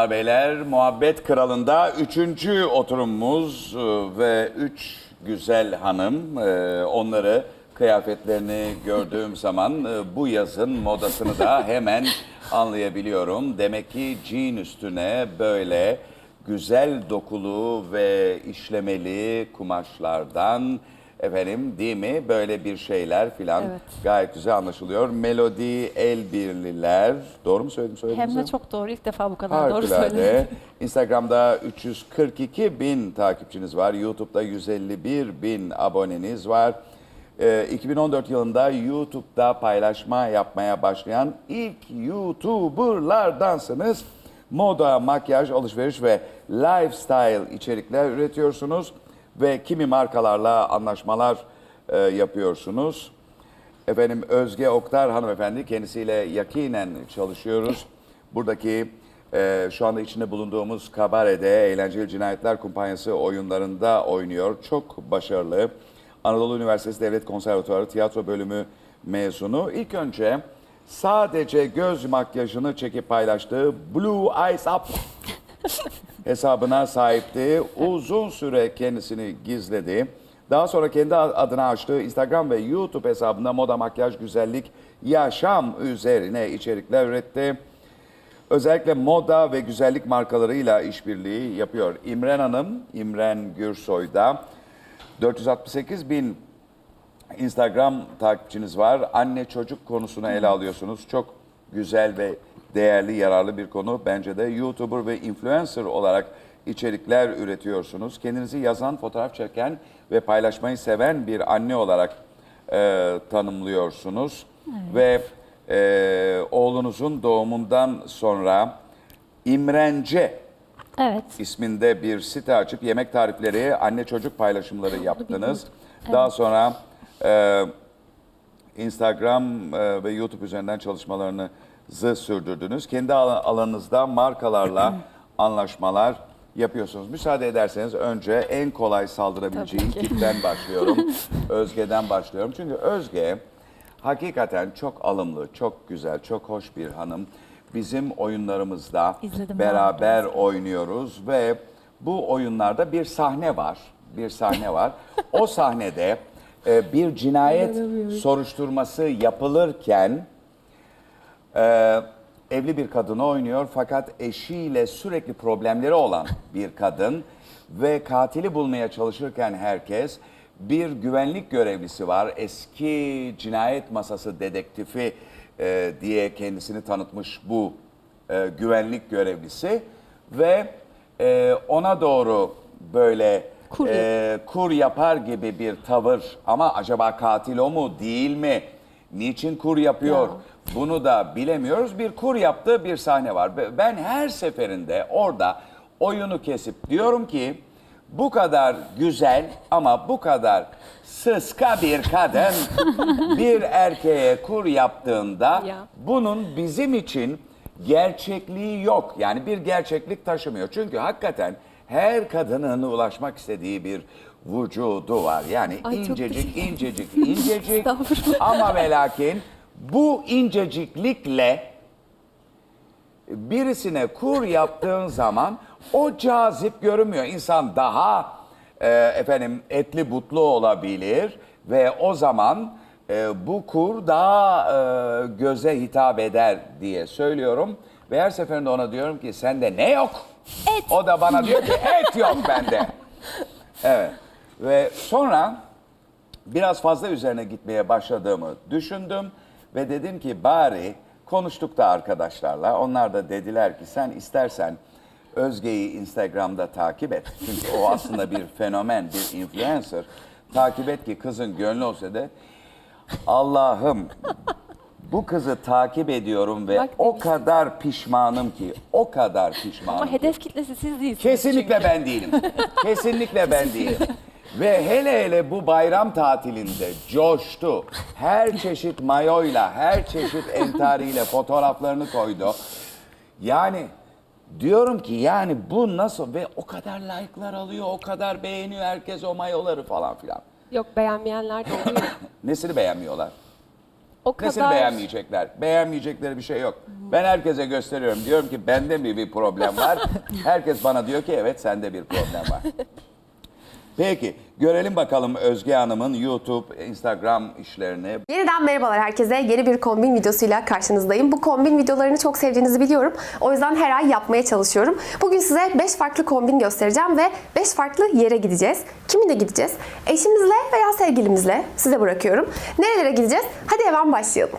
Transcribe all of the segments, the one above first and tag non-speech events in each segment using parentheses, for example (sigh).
Beyler Muhabbet Kralı'nda üçüncü oturumumuz e, ve üç güzel hanım e, onları kıyafetlerini gördüğüm (laughs) zaman e, bu yazın modasını da hemen anlayabiliyorum. Demek ki jean üstüne böyle güzel dokulu ve işlemeli kumaşlardan efendim değil mi böyle bir şeyler filan Evet. gayet güzel anlaşılıyor. Melodi el birliler doğru mu söyledim söyledim Hem de çok doğru. ilk defa bu kadar doğru söyledim. Harikulade. (laughs) Instagram'da 342 bin takipçiniz var. YouTube'da 151 bin aboneniz var. Ee, 2014 yılında YouTube'da paylaşma yapmaya başlayan ilk YouTuber'lardansınız. Moda, makyaj, alışveriş ve lifestyle içerikler üretiyorsunuz ve kimi markalarla anlaşmalar e, yapıyorsunuz. Efendim Özge Oktar hanımefendi kendisiyle yakinen çalışıyoruz. Buradaki e, şu anda içinde bulunduğumuz kabarede Eğlenceli Cinayetler Kumpanyası oyunlarında oynuyor. Çok başarılı. Anadolu Üniversitesi Devlet Konservatuarı Tiyatro Bölümü mezunu. İlk önce sadece göz makyajını çekip paylaştığı Blue Eyes Up (laughs) hesabına sahipti. Uzun süre kendisini gizledi. Daha sonra kendi adına açtığı Instagram ve YouTube hesabında moda, makyaj, güzellik, yaşam üzerine içerikler üretti. Özellikle moda ve güzellik markalarıyla işbirliği yapıyor. İmren Hanım, İmren Gürsoy'da 468 bin Instagram takipçiniz var. Anne çocuk konusunu ele alıyorsunuz. Çok güzel ve değerli, yararlı bir konu. Bence de YouTuber ve influencer olarak içerikler üretiyorsunuz. Kendinizi yazan, fotoğraf çeken ve paylaşmayı seven bir anne olarak e, tanımlıyorsunuz. Ve e, oğlunuzun doğumundan sonra İmrence Evet. isminde bir site açıp yemek tarifleri, anne çocuk paylaşımları yaptınız. Daha sonra e, Instagram e, ve YouTube üzerinden çalışmalarınızı sürdürdünüz. Kendi al- alanınızda markalarla (clears throat) anlaşmalar yapıyorsunuz. Müsaade ederseniz önce en kolay saldırabileceğim tipten başlıyorum. (laughs) Özge'den başlıyorum. Çünkü Özge hakikaten çok alımlı, çok güzel, çok hoş bir hanım. Bizim oyunlarımızda İzledim beraber oynuyoruz ve bu oyunlarda bir sahne var. Bir sahne var. (laughs) O sahnede e, bir cinayet soruşturması yapılırken e, evli bir kadını oynuyor fakat eşiyle sürekli problemleri olan bir kadın ve katili bulmaya çalışırken herkes bir güvenlik görevlisi var. Eski cinayet masası dedektifi e, diye kendisini tanıtmış bu e, güvenlik görevlisi ve e, ona doğru böyle Kur e, kur yapar gibi bir tavır ama acaba katil o mu değil mi? Niçin kur yapıyor? Ya. Bunu da bilemiyoruz. Bir kur yaptığı bir sahne var. Ben her seferinde orada oyunu kesip diyorum ki bu kadar güzel ama bu kadar sıska bir kadın (laughs) bir erkeğe kur yaptığında Ya. bunun bizim için gerçekliği yok. Yani bir gerçeklik taşımıyor. Çünkü hakikaten her kadının ulaşmak istediği bir vücudu var. Yani Ay, çok incecik, incecik, incecik (laughs) Estağfurullah. ama ve lakin bu inceciklikle birisine kur yaptığın zaman o cazip görünmüyor. İnsan daha e, efendim etli butlu olabilir ve o zaman e, bu kur daha e, göze hitap eder diye söylüyorum. Ve her seferinde ona diyorum ki sende ne yok? Et. O da bana diyor ki et yok bende. Evet. Ve sonra biraz fazla üzerine gitmeye başladığımı düşündüm ve dedim ki bari konuştuk da arkadaşlarla. Onlar da dediler ki sen istersen Özge'yi Instagram'da takip et. (laughs) Çünkü o aslında bir fenomen, bir influencer. Takip et ki kızın gönlü olsa da Allah'ım bu kızı takip ediyorum ve Bak o demiştim. kadar pişmanım ki, o kadar pişmanım Ama hedef kitlesi siz değilsiniz. Kesinlikle ben değilim. Kesinlikle ben değilim. (laughs) Ve hele hele bu bayram tatilinde coştu. Her çeşit mayoyla, her çeşit entariyle fotoğraflarını koydu. Yani diyorum ki yani bu nasıl ve o kadar like'lar alıyor, o kadar beğeniyor herkes o mayoları falan filan. Yok beğenmeyenler de oluyor. (coughs) Nesini beğenmiyorlar? O Nesini kadar- beğenmeyecekler? Beğenmeyecekleri bir şey yok. Ben herkese gösteriyorum. Diyorum ki bende mi bir problem var? (laughs) Herkes bana diyor ki evet sende bir problem var. (laughs) Peki görelim bakalım Özge Hanım'ın YouTube, Instagram işlerini. Yeniden merhabalar herkese. Yeni bir kombin videosuyla karşınızdayım. Bu kombin videolarını çok sevdiğinizi biliyorum. O yüzden her ay yapmaya çalışıyorum. Bugün size 5 farklı kombin göstereceğim ve 5 farklı yere gideceğiz. Kiminle gideceğiz? Eşimizle veya sevgilimizle. Size bırakıyorum. Nerelere gideceğiz? Hadi hemen başlayalım.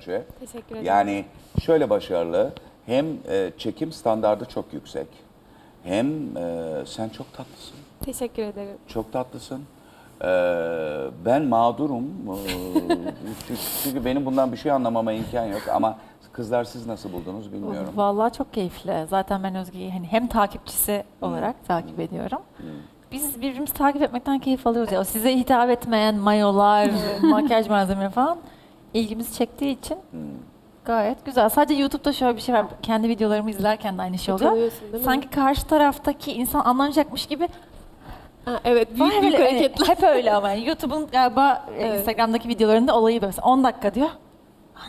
bence. Teşekkür ederim. Yani şöyle başarılı. Hem e, çekim standardı çok yüksek. Hem e, sen çok tatlısın. Teşekkür ederim. Çok tatlısın. Ee, ben mağdurum. Ee, (laughs) çünkü- benim bundan bir şey anlamama imkan yok ama kızlar siz nasıl buldunuz bilmiyorum. Vallahi çok keyifli. Zaten ben Özge'yi hani hem takipçisi olarak takip ediyorum. Biz birbirimizi takip etmekten keyif alıyoruz ya. O size hitap etmeyen mayolar, makyaj malzemeleri falan ilgimizi çektiği için gayet güzel. Sadece YouTube'da şöyle bir şey var. Kendi videolarımı izlerken de aynı şey oluyor. Utanıyorsun değil mi? Sanki karşı taraftaki insan anlamayacakmış gibi Ha, evet, büyük Var büyük hani hareketler. hep öyle ama yani YouTube'un galiba e, Evet. Instagram'daki videolarında olayı böyle mesela 10 dakika diyor.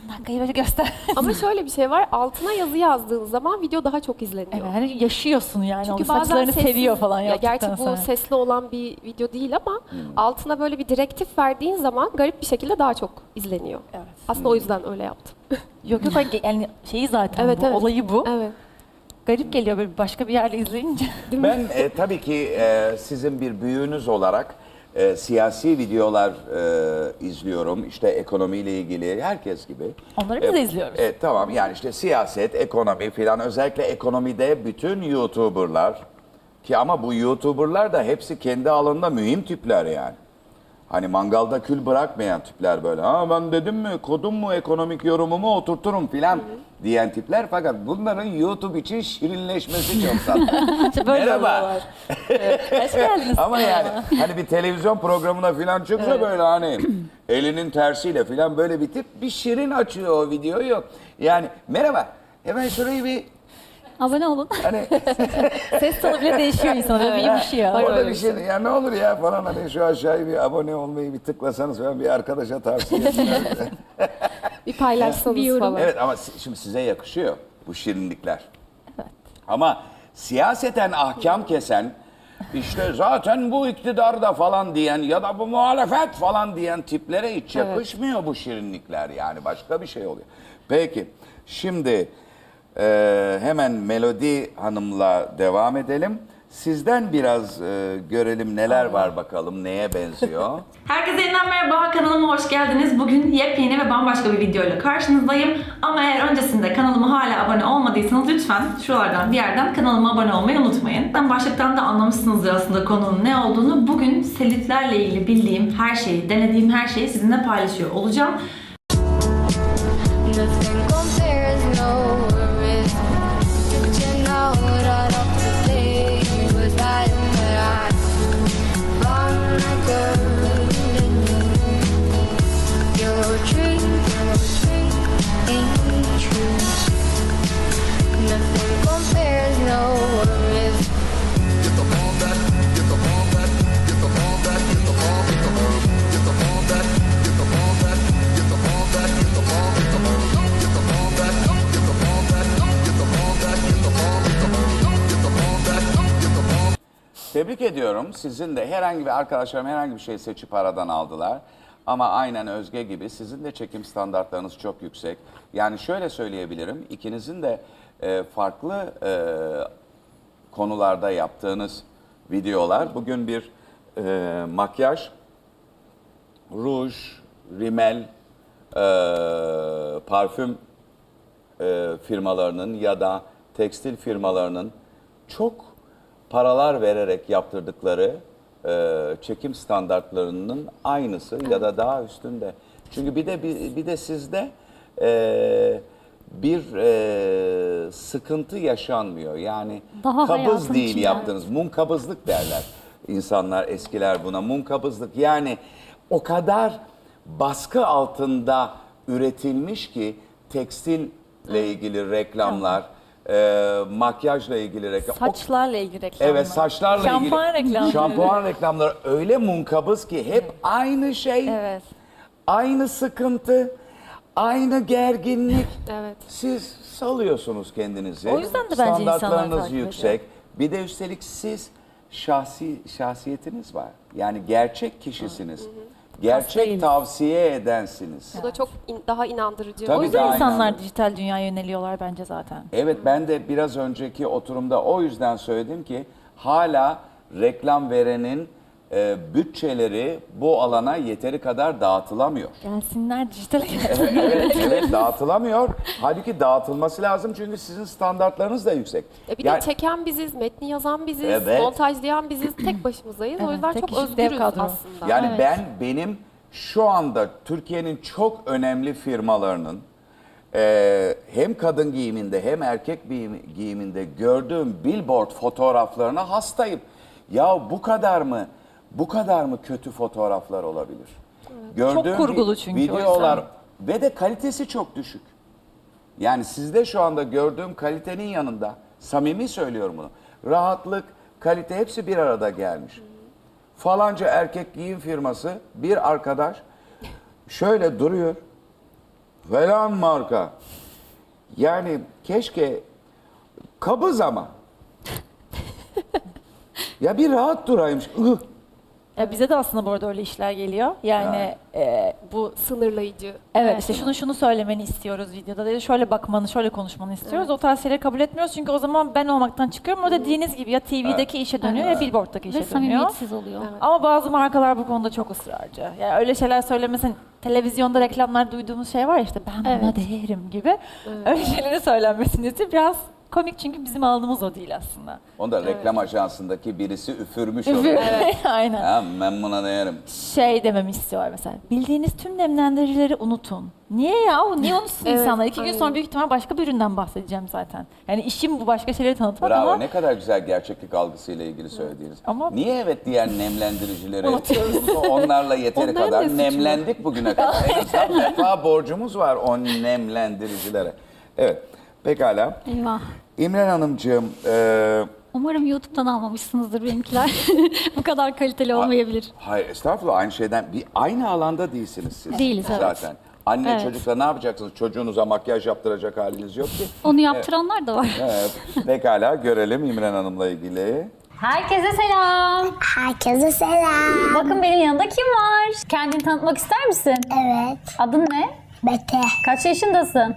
10 dakikayı böyle göster. (laughs) Ama şöyle bir şey var, altına yazı yazdığın zaman video daha çok izleniyor. evet, hani yaşıyorsun yani. Çünkü bazen saçlarını sessiz- seviyor falan ya Gerçi bu sonra. sesli olan bir video değil ama Hmm. altına böyle bir direktif verdiğin zaman garip bir şekilde daha çok izleniyor. Evet. Aslında o yüzden öyle yaptım. (laughs) Yok yok hani yani şeyi zaten Evet, bu, evet. olayı bu. evet. Garip geliyor böyle başka bir yerde izleyince. Ben e, tabii ki e, sizin bir büyüğünüz olarak e, siyasi videolar e, izliyorum. İşte ekonomiyle ilgili herkes gibi. Onları biz E, de izliyoruz. E, tamam yani işte siyaset, ekonomi filan özellikle ekonomide bütün YouTuber'lar ki ama bu YouTuber'lar da hepsi kendi alanında mühim tipler yani. Hani mangalda kül bırakmayan tipler böyle. Ha ben dedim mi kodum mu ekonomik yorumumu oturturum filan diyen tipler. Fakat bunların YouTube için şirinleşmesi çok (laughs) tatlı. Böyle Merhaba. Evet, Hoş geldiniz. Ama yani hani bir televizyon programına filan çıksa böyle hani elinin tersiyle filan böyle bir tip bir şirin açıyor o videoyu. Yani merhaba hemen şurayı bir Abone olun. hani (laughs) Ses tonu bile değişiyor insana. Böyle bir yumuşuyor. Orada bir bir şey ya ne olur ya falan hani şu aşağıya bir abone olmayı bir tıklasanız falan bir arkadaşa tavsiye ederim. (laughs) Bir paylaşsanız falan. Evet ama si- şimdi size yakışıyor bu şirinlikler. Ama siyaseten ahkam kesen işte zaten bu iktidarda falan diyen ya da bu muhalefet falan diyen tiplere hiç Evet. yakışmıyor bu şirinlikler yani başka bir şey oluyor. Peki şimdi e, hemen Melodi Hanım'la devam edelim. Sizden biraz e, görelim neler var bakalım neye benziyor. (laughs) Herkese yeniden merhaba, kanalıma hoş geldiniz. Bugün yepyeni ve bambaşka bir videoyla karşınızdayım. Ama eğer öncesinde kanalıma hala abone olmadıysanız lütfen şuralardan bir yerden kanalıma abone olmayı unutmayın. Ben başlıktan da anlamışsınızdır aslında konunun ne olduğunu. Bugün selülitlerle ilgili bildiğim her şeyi, denediğim her şeyi sizinle paylaşıyor olacağım. Tebrik ediyorum. Sizin de herhangi bir arkadaşlarım herhangi bir şey seçip aradan aldılar. Ama aynen Özge gibi sizin de çekim standartlarınız çok yüksek. Yani şöyle söyleyebilirim. ikinizin de e, farklı e, konularda yaptığınız videolar. Bugün bir e, makyaj, ruj, rimel, e, parfüm e, firmalarının ya da tekstil firmalarının çok paralar vererek yaptırdıkları e, çekim standartlarının aynısı ya da daha üstünde. Çünkü bir de bir, bir de sizde e, bir e, sıkıntı yaşanmıyor. Yani Daha kabız hayatın değil içinde. yaptığınız. Mum kabızlık derler insanlar eskiler buna. Mum kabızlık yani o kadar baskı altında üretilmiş ki tekstille ilgili reklamlar, e, makyajla ilgili reklam. Saçlarla ilgili reklamlar. Evet saçlarla Şampuan ilgili. reklamları. Şampuan (laughs) reklamları öyle munkabız ki hep aynı şey. Evet. Aynı sıkıntı, aynı gerginlik. (laughs) Evet. Siz salıyorsunuz kendinizi. O yüzden de bence insanlar Standartlarınız takip yüksek. Bir de üstelik siz şahsi şahsiyetiniz var. Yani gerçek kişisiniz. Gerçek tavsiye edensiniz. Bu da çok in- daha inandırıcı. Tabii O yüzden daha insanlar inanıyorum. dijital dünyaya yöneliyorlar bence zaten. Evet ben de biraz önceki oturumda o yüzden söyledim ki hala reklam verenin e, bütçeleri bu alana yeteri kadar dağıtılamıyor. Gelsinler dijitale (laughs) gelsin. evet, evet dağıtılamıyor. Halbuki dağıtılması lazım çünkü sizin standartlarınız da yüksek. E bir Yani- de çeken biziz, metni yazan biziz, Evet. montajlayan biziz, tek başımızdayız. o Evet, yüzden tek çok kişilik dev özgürüz kadro. aslında. Yani Evet. ben benim şu anda Türkiye'nin çok önemli firmalarının e, hem kadın giyiminde hem erkek giyim- giyiminde gördüğüm billboard fotoğraflarına hastayım. Ya bu kadar mı bu kadar mı kötü fotoğraflar olabilir? Gördüğüm kurgulu vi- çünkü o videolar yüzden. ve de kalitesi çok düşük. Yani sizde şu anda gördüğüm kalitenin yanında samimi söylüyorum bunu. Rahatlık, kalite hepsi bir arada gelmiş. Falanca erkek giyim firması bir arkadaş şöyle duruyor. Falan marka. Yani keşke kabız ama. ya bir rahat duraymış. Ih. Ya bize de aslında bu arada öyle işler geliyor. Yani e, bu Sınırlayıcı. Evet işte şunu şunu söylemeni istiyoruz videoda. Ya da şöyle bakmanı, şöyle konuşmanı istiyoruz. O tarz şeyleri kabul etmiyoruz çünkü o zaman ben olmaktan çıkıyorum. O dediğiniz gibi ya TV'deki işe dönüyor ya billboard'daki işe Ve dönüyor. samimiyetsiz oluyor. Ama bazı markalar bu konuda çok ısrarcı. Yani öyle şeyler söylemesin. Televizyonda reklamlar duyduğumuz şey var ya işte ben buna Evet. değerim gibi. Öyle şeyleri söylenmesini istiyor. Biraz komik çünkü bizim alanımız o değil aslında. Onu da reklam ajansındaki birisi üfürmüş onu. (laughs) Aynen. Ha, ben buna değerim. Şey dememi istiyorlar mesela. Bildiğiniz tüm nemlendiricileri unutun. Niye ya? Niye unutsun Evet, insanlar? İki gün aynen. sonra büyük ihtimal başka bir üründen bahsedeceğim zaten. Yani işim bu başka şeyleri tanıtmak Bravo ama ne kadar güzel gerçeklik algısıyla ilgili söylediğiniz. Ama- Niye evet diğer nemlendiricileri (laughs) onlarla yeteri Onların kadar suçu? nemlendik bugüne kadar. (laughs) En azından vefa borcumuz var o nemlendiricilere. Evet pekala. Eyvah. İmren Hanımcığım e, Umarım YouTube'dan almamışsınızdır benimkiler. (laughs) Bu kadar kaliteli olmayabilir. hayır estağfurullah aynı şeyden bir aynı alanda değilsiniz siz. Değiliz, evet. Zaten. Anne Evet. çocukla ne yapacaksınız? Çocuğunuza makyaj yaptıracak haliniz yok ki. Onu yaptıranlar da var. Evet. Pekala görelim İmren Hanım'la ilgili. Herkese selam. Herkese selam. Bakın benim yanımda kim var? Kendini tanıtmak ister misin? Evet. Adın ne? Bete. Kaç yaşındasın?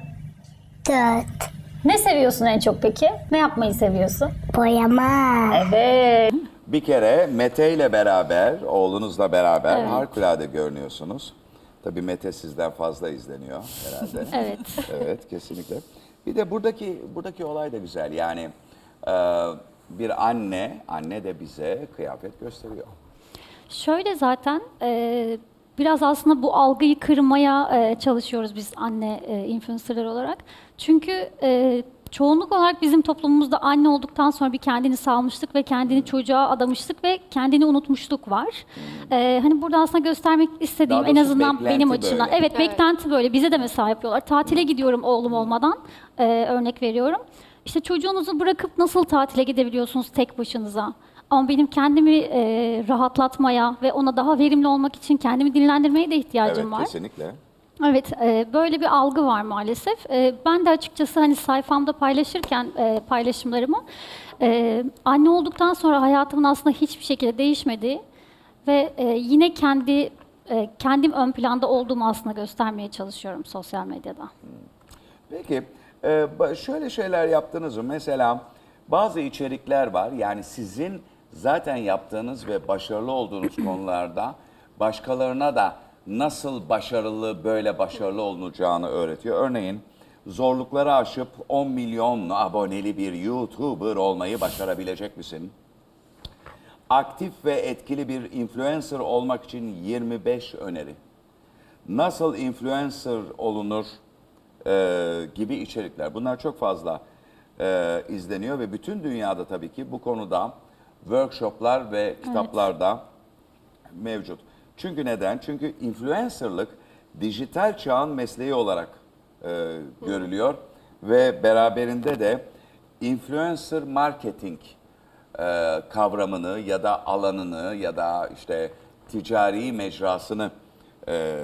Dört. Ne seviyorsun en çok peki? Ne yapmayı seviyorsun? Boyama. Evet. Bir kere Mete ile beraber, oğlunuzla beraber harikulade görünüyorsunuz. Tabii Mete sizden fazla izleniyor herhalde. (laughs) Evet. evet, kesinlikle. Bir de buradaki buradaki olay da güzel. Yani e, bir anne, anne de bize kıyafet gösteriyor. Şöyle zaten e, biraz aslında bu algıyı kırmaya e, çalışıyoruz biz anne e, influencerlar olarak. Çünkü e, çoğunluk olarak bizim toplumumuzda anne olduktan sonra bir kendini salmışlık ve kendini çocuğa adamışlık ve kendini unutmuşluk var. E, hani burada aslında göstermek istediğim Daha en doğrusu azından beklenti benim açımdan. böyle. Evet, Evet. beklenti böyle. Bize de mesela yapıyorlar. Tatile gidiyorum oğlum olmadan. e, örnek veriyorum. İşte çocuğunuzu bırakıp nasıl tatile gidebiliyorsunuz tek başınıza? Ama benim kendimi e, rahatlatmaya ve ona daha verimli olmak için kendimi dinlendirmeye de ihtiyacım evet, var. kesinlikle. Evet, e, böyle bir algı var maalesef. E, ben de açıkçası hani sayfamda paylaşırken e, paylaşımlarımı e, anne olduktan sonra hayatımın aslında hiçbir şekilde değişmediği ve yine kendi kendim ön planda olduğumu aslında göstermeye çalışıyorum sosyal medyada. Peki, şöyle şeyler yaptınız mı? Mesela Bazı içerikler var yani sizin zaten yaptığınız ve başarılı olduğunuz konularda başkalarına da nasıl başarılı böyle başarılı olunacağını öğretiyor. Örneğin zorlukları aşıp 10 milyon aboneli bir YouTuber olmayı başarabilecek misin? Aktif ve etkili bir influencer olmak için 25 öneri. Nasıl influencer olunur e, gibi içerikler. Bunlar çok fazla e, izleniyor ve bütün dünyada tabii ki bu konuda workshoplar ve kitaplarda mevcut. Çünkü neden? Çünkü influencerlık dijital çağın mesleği olarak e, görülüyor ve beraberinde de influencer marketing e, kavramını ya da alanını ya da işte ticari mecrasını e,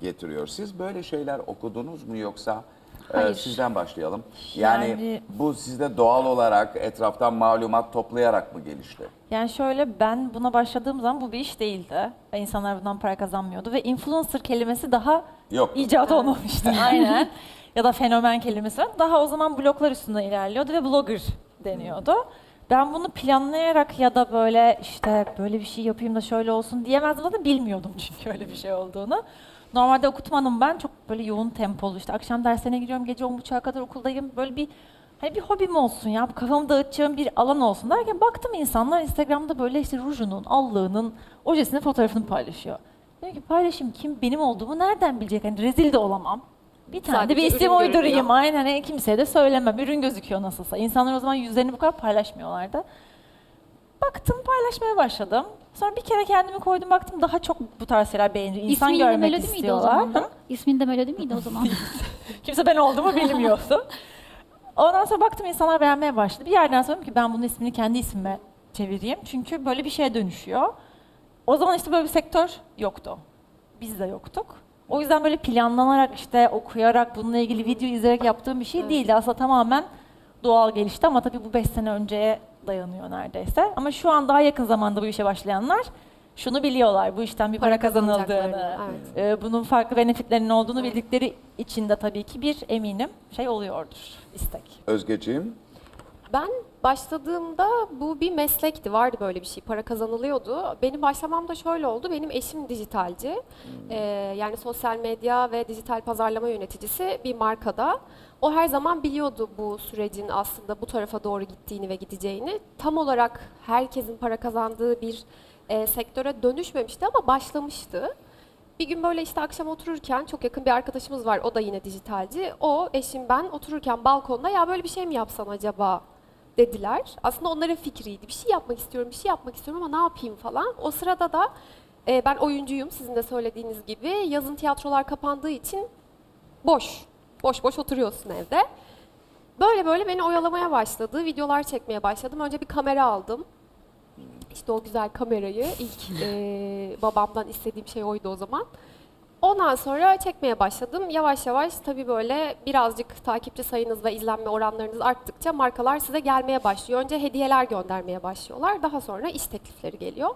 getiriyor. Siz böyle şeyler okudunuz mu yoksa Hayır. sizden başlayalım. Yani, Yani- bu sizde doğal olarak etraftan malumat toplayarak mı gelişti? Yani şöyle ben buna başladığım zaman bu bir iş değildi. Ve insanlar bundan para kazanmıyordu. Ve influencer kelimesi daha Yok. icat olmamıştı. (laughs) Aynen. (laughs) ya da fenomen kelimesi var. Daha o zaman bloglar üstünde ilerliyordu ve blogger deniyordu. Ben bunu planlayarak ya da böyle işte böyle bir şey yapayım da şöyle olsun diyemezdim. Zaten bilmiyordum çünkü öyle bir şey olduğunu. Normalde okutmanım ben. Çok böyle yoğun tempolu işte. Akşam derslerine giriyorum. Gece 10.30'a kadar okuldayım. Böyle bir Hani bir hobim olsun ya, kafamı dağıtacağım bir alan olsun derken baktım insanlar Instagram'da böyle işte rujunun, allığının, ojesinin fotoğrafını paylaşıyor. Dedim ki paylaşayım kim benim olduğumu nereden bilecek? Hani rezil de olamam. Bir tane de Sadece bir isim ürün uydurayım. görünüyor. Aynen hani kimseye de söylemem. Ürün gözüküyor nasılsa. İnsanlar o zaman yüzlerini bu kadar paylaşmıyorlardı. Baktım paylaşmaya başladım. Sonra bir kere kendimi koydum baktım daha çok bu tarz şeyler beğenir. İnsan İsmin de görmek Melodi miydi o istiyorlar. zaman da? İsmin de Melodi miydi o zaman? (laughs) Kimse ben olduğumu bilmiyordu. Ondan sonra baktım insanlar beğenmeye başladı. Bir yerden sonra dedim ki ben bunun ismini kendi ismime çevireyim. Çünkü böyle bir şeye dönüşüyor. O zaman işte böyle bir sektör yoktu. Biz de yoktuk. O yüzden böyle planlanarak işte okuyarak bununla ilgili video izleyerek yaptığım bir şey değildi. Aslında tamamen doğal gelişti ama tabii bu 5 sene önceye dayanıyor neredeyse. Ama şu an daha yakın zamanda bu işe başlayanlar şunu biliyorlar. Bu işten bir para, Para kazanıldığını, kazanacaklarını, e, bunun farklı benefitlerinin olduğunu bildikleri için de tabii ki bir eminim şey oluyordur istek. Özgeciğim, Ben başladığımda bu bir meslekti. Vardı böyle bir şey. Para kazanılıyordu. Benim başlamam da şöyle oldu. Benim eşim dijitalci. Ee, yani sosyal medya ve dijital pazarlama yöneticisi bir markada. O her zaman biliyordu bu sürecin aslında bu tarafa doğru gittiğini ve gideceğini. Tam olarak herkesin para kazandığı bir e, sektöre dönüşmemişti ama başlamıştı. Bir gün böyle işte akşam otururken çok yakın bir arkadaşımız var. O da yine dijitalci. O eşim ben otururken balkonda ya böyle bir şey mi yapsan acaba dediler. Aslında onların fikriydi. Bir şey yapmak istiyorum, bir şey yapmak istiyorum ama ne yapayım falan. O sırada da e, ben oyuncuyum sizin de söylediğiniz gibi. Yazın tiyatrolar kapandığı için boş. Boş boş oturuyorsun evde. Böyle böyle beni oyalamaya başladı. Videolar çekmeye başladım. Önce bir kamera aldım. İşte o güzel kamerayı ilk (laughs) e, babamdan istediğim şey oydu o zaman. Ondan sonra çekmeye başladım. Yavaş yavaş tabii böyle birazcık takipçi sayınız ve izlenme oranlarınız arttıkça markalar size gelmeye başlıyor. Önce hediyeler göndermeye başlıyorlar. Daha sonra iş teklifleri geliyor.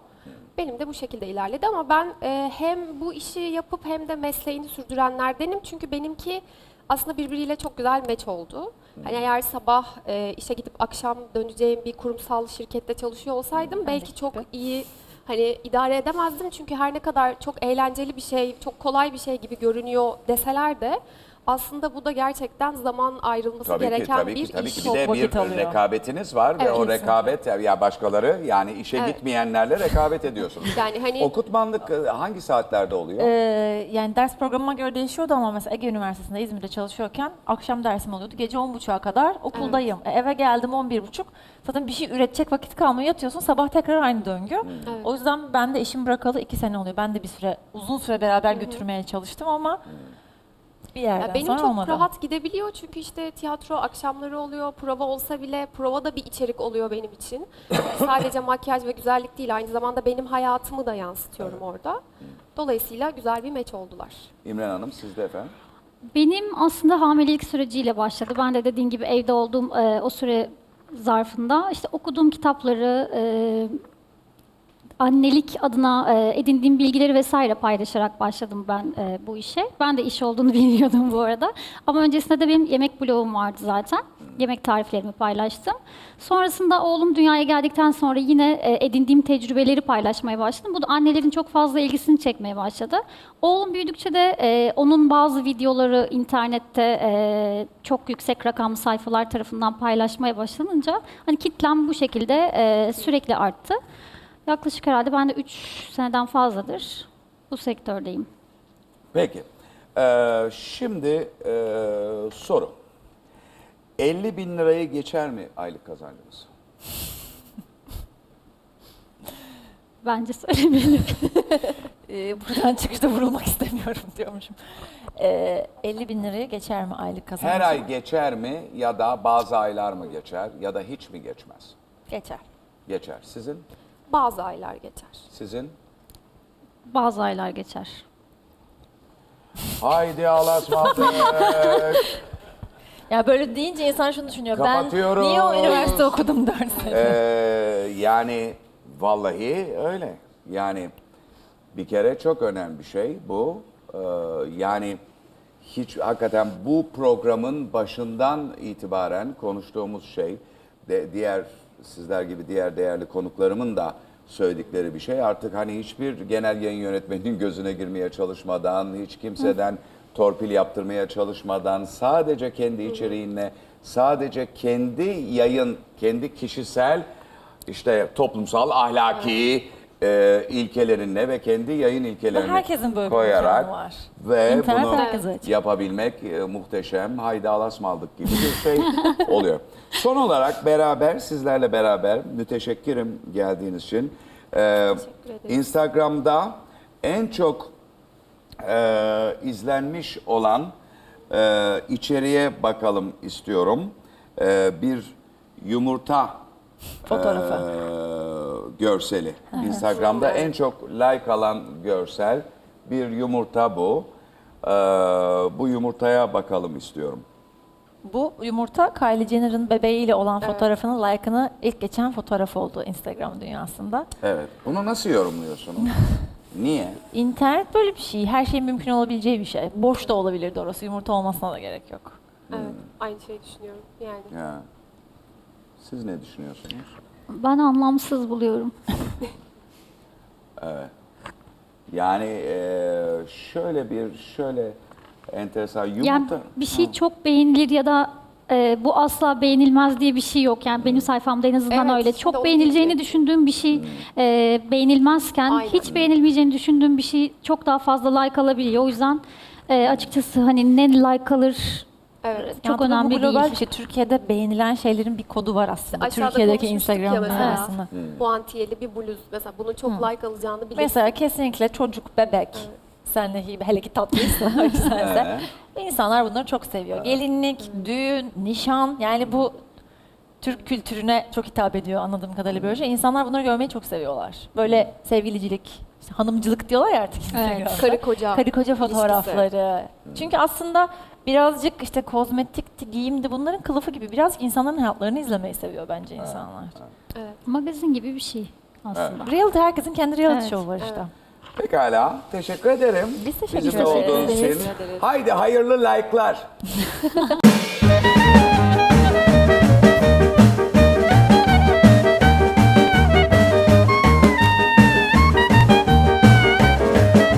Benim de bu şekilde ilerledi ama ben e, hem bu işi yapıp hem de mesleğini sürdürenlerdenim. Çünkü benimki aslında birbiriyle çok güzel meç oldu. Hani eğer sabah e, işe gidip akşam döneceğim bir kurumsal şirkette çalışıyor olsaydım belki çok iyi hani idare edemezdim. Çünkü her ne kadar çok eğlenceli bir şey, çok kolay bir şey gibi görünüyor deseler de aslında bu da gerçekten zaman ayrılması tabii ki gereken tabii bir ki tabii iş. ki bir Çok de vakit bir alıyor. rekabetiniz var ve Evet, o kesinlikle. rekabet ya başkaları yani işe Evet. gitmeyenlerle rekabet ediyorsunuz. (laughs) Yani hani Okutmanlık e, hangi saatlerde oluyor? Ee, yani ders programıma göre değişiyordu ama mesela Ege Üniversitesi'nde İzmir'de çalışıyorken akşam dersim oluyordu. Gece 10.30'a kadar okuldayım. E, eve geldim 11.30. Zaten bir şey üretecek vakit kalmıyor. Yatıyorsun sabah tekrar aynı döngü. Evet. O yüzden ben de işimi bırakalı iki sene oluyor. Ben de bir süre uzun süre beraber götürmeye çalıştım ama bir yerden Ya benim sonra çok olmadı. rahat gidebiliyor çünkü işte tiyatro akşamları oluyor, prova olsa bile provada bir içerik oluyor benim için. (laughs) Sadece makyaj ve güzellik değil, aynı zamanda benim hayatımı da yansıtıyorum orada. Dolayısıyla güzel bir meç oldular. İmren Hanım sizde efendim. Benim aslında hamilelik süreciyle başladı. Ben de dediğin gibi evde olduğum e, o süre zarfında işte okuduğum kitapları, e, annelik adına e, edindiğim bilgileri vesaire paylaşarak başladım ben e, bu işe. Ben de iş olduğunu (laughs) bilmiyordum bu arada. Ama öncesinde de benim yemek blogum vardı zaten. yemek tariflerimi paylaştım. Sonrasında oğlum dünyaya geldikten sonra yine e, edindiğim tecrübeleri paylaşmaya başladım. Bu da annelerin çok fazla ilgisini çekmeye başladı. Oğlum büyüdükçe de e, onun bazı videoları internette e, çok yüksek rakamlı sayfalar tarafından paylaşmaya başlanınca hani kitlem bu şekilde e, sürekli arttı. Yaklaşık herhalde ben de 3 seneden fazladır bu sektördeyim. Peki. Ee, şimdi ee, soru. 50 bin lirayı geçer mi aylık kazancınız? (laughs) Bence söylemeyelim. (laughs) Ee, buradan çıkışta vurulmak istemiyorum diyormuşum. Ee, 50 bin liraya geçer mi aylık kazancı? Her ay geçer mi ya da bazı aylar mı geçer ya da hiç mi geçmez? Geçer. Geçer. Sizin? Bazı aylar geçer. Sizin? Bazı aylar geçer. Haydi Allah'a ısmarladık. (laughs) Ya böyle deyince insan şunu düşünüyor. Kapatıyoruz. Ben niye o üniversite okudum dersin. Ee, yani vallahi öyle. Yani bir kere çok önemli bir şey bu. Ee, yani hiç hakikaten bu programın başından itibaren konuştuğumuz şey de diğer sizler gibi diğer değerli konuklarımın da söyledikleri bir şey. Artık hani hiçbir genel yayın yönetmeninin gözüne girmeye çalışmadan, hiç kimseden torpil yaptırmaya çalışmadan sadece kendi içeriğinle, sadece kendi yayın, kendi kişisel işte toplumsal ahlaki e, ilkelerinle ve kendi yayın ilkelerini Herkesin böyle bir koyarak imkanı var. ve İnternet bunu herkese açık. yapabilmek e, muhteşem. Haydi alasmaldık gibi bir şey (laughs) oluyor. Son olarak beraber sizlerle beraber müteşekkirim geldiğiniz için. Ee, Instagram'da en çok e, izlenmiş olan e, içeriye bakalım istiyorum. E, bir yumurta Fotoğrafı. e, görseli. Instagram'da en çok like alan görsel bir yumurta bu. E, bu yumurtaya bakalım istiyorum. Bu yumurta Kylie Jenner'ın bebeğiyle olan fotoğrafının like'ını ilk geçen fotoğraf oldu Instagram dünyasında. Evet. Bunu nasıl yorumluyorsunuz? (laughs) Niye? İnternet böyle bir şey. Her şeyin mümkün olabileceği bir şey. Boş da olabilirdi orası. Yumurta olmasına da gerek yok. Evet, aynı şeyi düşünüyorum. Yani Ya. Siz ne düşünüyorsunuz? Ben anlamsız buluyorum. (laughs) Yani eee, şöyle bir şöyle enteresan yumurta. Yani bir şey çok beğenilir ya da e, bu asla beğenilmez diye bir şey yok. Yani benim sayfamda en azından Evet, öyle. şimdi Çok beğenileceğini diyecektim. düşündüğüm bir şey e, beğenilmezken Aynen. hiç beğenilmeyeceğini düşündüğüm bir şey çok daha fazla like alabiliyor. O yüzden e, açıkçası hani ne like alır evet. çok Yani önemli bu global değil. bir şey. Türkiye'de beğenilen şeylerin bir kodu var aslında. Aşağıda Türkiye'deki Instagram mesela. dünyasında. Puantiyeli bir bluz mesela bunun çok like alacağını bilirsin. Mesela kesinlikle çocuk, bebek. Senle hi- hele ki tatlıysa, (laughs) güzelse. İnsanlar bunları çok seviyor. Gelinlik, düğün, nişan yani bu Türk kültürüne çok hitap ediyor anladığım kadarıyla böyle şey. İnsanlar bunları görmeyi çok seviyorlar. Böyle sevgilicilik, işte hanımcılık diyorlar ya artık Instagram'da. Karı koca. Karı koca ilişkisi. fotoğrafları. Çünkü aslında birazcık işte kozmetikti, giyimdi bunların kılıfı gibi birazcık insanların hayatlarını izlemeyi seviyor bence insanlar. Magazin gibi bir şey aslında. Reality herkesin kendi reality Evet. show'u var işte. Pekala. Teşekkür ederim. Biz teşekkür Bizimle ederiz. olduğunuz için. Haydi hayırlı like'lar. (laughs)